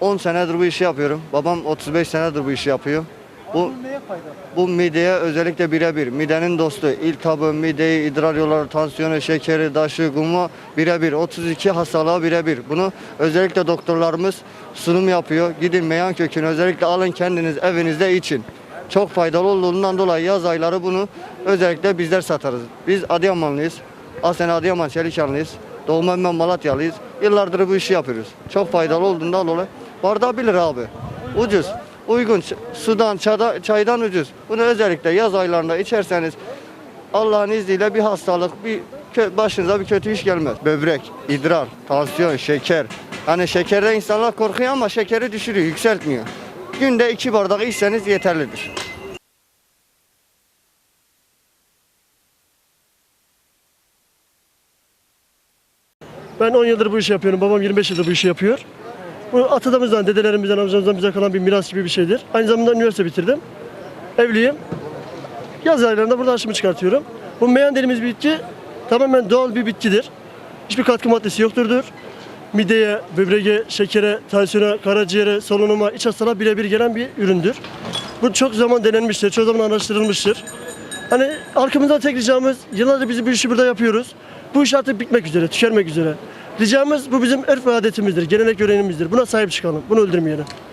10 senedir bu işi yapıyorum. Babam 35 senedir bu işi yapıyor. Bu bu mideye özellikle birebir. Midenin dostu. İltihabı, mideyi, idrar yolları, tansiyonu, şekeri, daşı, gumu birebir. 32 hastalığa birebir. Bunu özellikle doktorlarımız sunum yapıyor. Gidin meyan kökünü özellikle alın kendiniz evinizde için. Çok faydalı olduğundan dolayı yaz ayları bunu özellikle bizler satarız. Biz Adıyamanlıyız. Aslen Adıyaman Çelikanlıyız. Doğma ben Malatyalıyız. Yıllardır bu işi yapıyoruz. Çok faydalı olduğundan dolayı. Bardağı 1 lira abi. Ucuz. Uygun. Sudan, çada- çaydan ucuz. Bunu özellikle yaz aylarında içerseniz Allah'ın izniyle bir hastalık, bir başınıza bir kötü iş gelmez. Böbrek, idrar, tansiyon, şeker. Hani şekerden insanlar korkuyor ama şekeri düşürüyor, yükseltmiyor. Günde iki bardak içseniz yeterlidir. Ben 10 yıldır bu işi yapıyorum. Babam 25 yıldır bu işi yapıyor. Bu atalarımızdan, dedelerimizden, amcamızdan bize kalan bir miras gibi bir şeydir. Aynı zamanda üniversite bitirdim. Evliyim. Yaz aylarında burada aşımı çıkartıyorum. Bu meyan dediğimiz bitki tamamen doğal bir bitkidir. Hiçbir katkı maddesi yokturdur. Mideye, böbreğe, şekere, tansiyona, karaciğere, solunuma, iç hastalığa birebir gelen bir üründür. Bu çok zaman denenmiştir, çok zaman araştırılmıştır. Hani halkımızdan tek ricamız, yıllardır biz bu işi burada yapıyoruz. Bu iş artık bitmek üzere, tükenmek üzere. Ricamız bu bizim örf ve adetimizdir, gelenek görenimizdir. Buna sahip çıkalım, bunu öldürmeyelim.